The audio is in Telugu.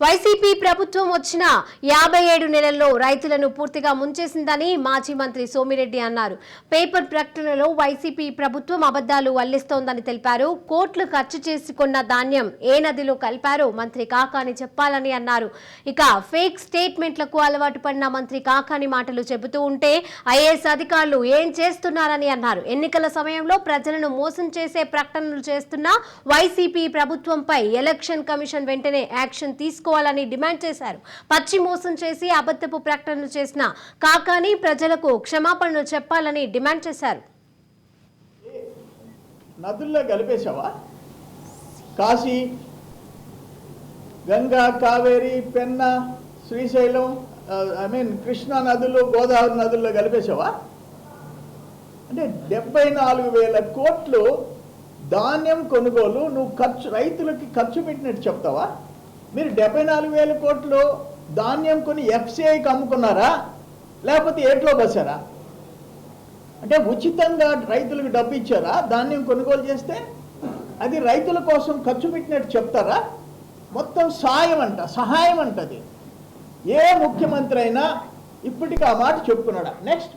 వైసీపీ ప్రభుత్వం వచ్చిన యాభై ఏడు నెలల్లో రైతులను పూర్తిగా ముంచేసిందని మాజీ మంత్రి సోమిరెడ్డి అన్నారు. పేపర్ ప్రకటనలో వైసీపీ ప్రభుత్వం అబద్దాలు వల్లిస్తోందని తెలిపారు. కోట్లు ఖర్చు చేసుకున్న ధాన్యం ఏ నదిలో కలిపారో మంత్రి కాకాని చెప్పాలని అన్నారు. ఇక ఫేక్ స్టేట్మెంట్లకు అలవాటు పడిన మంత్రి కాకాని మాటలు చెబుతూ ఉంటే ఐఏఎస్ అధికారులు ఏం చేస్తున్నారని అన్నారు. ఎన్నికల సమయంలో ప్రజలను మోసం చేసే ప్రకటనలు చేస్తున్న వైసీపీ ప్రభుత్వంపై ఎలక్షన్ కమిషన్ వెంటనే యాక్షన్ తీసుకు తీసుకోవాలని డిమాండ్ చేశారు. పచ్చి మోసం చేసి అబద్ధపు ప్రకటనలు చేసిన కాకాని ప్రజలకు క్షమాపణలు చెప్పాలని డిమాండ్ చేశారు. నదుల్లో కలిపేశావా? కాశీ గంగా కావేరి పెన్న శ్రీశైలం ఐ మీన్ కృష్ణా నదులు గోదావరి నదుల్లో కలిపేశావా? అంటే డెబ్బై నాలుగు వేల కోట్లు ధాన్యం కొనుగోలు నువ్వు ఖర్చు రైతులకి ఖర్చు పెట్టినట్టు చెప్తావా? మీరు డెబ్బై నాలుగు వేల కోట్లు ధాన్యం కొని ఎఫ్సిఐకి అమ్ముకున్నారా? లేకపోతే ఏట్లో బసారా? అంటే ఉచితంగా రైతులకు డబ్బు ఇచ్చారా? ధాన్యం కొనుగోలు చేస్తే అది రైతుల కోసం ఖర్చు పెట్టినట్టు చెప్తారా? మొత్తం సాయం అంట సహాయం అంటది. ఏ ముఖ్యమంత్రి అయినా ఇప్పటికీ ఆ మాట చెప్పుకున్నాడా నెక్స్ట్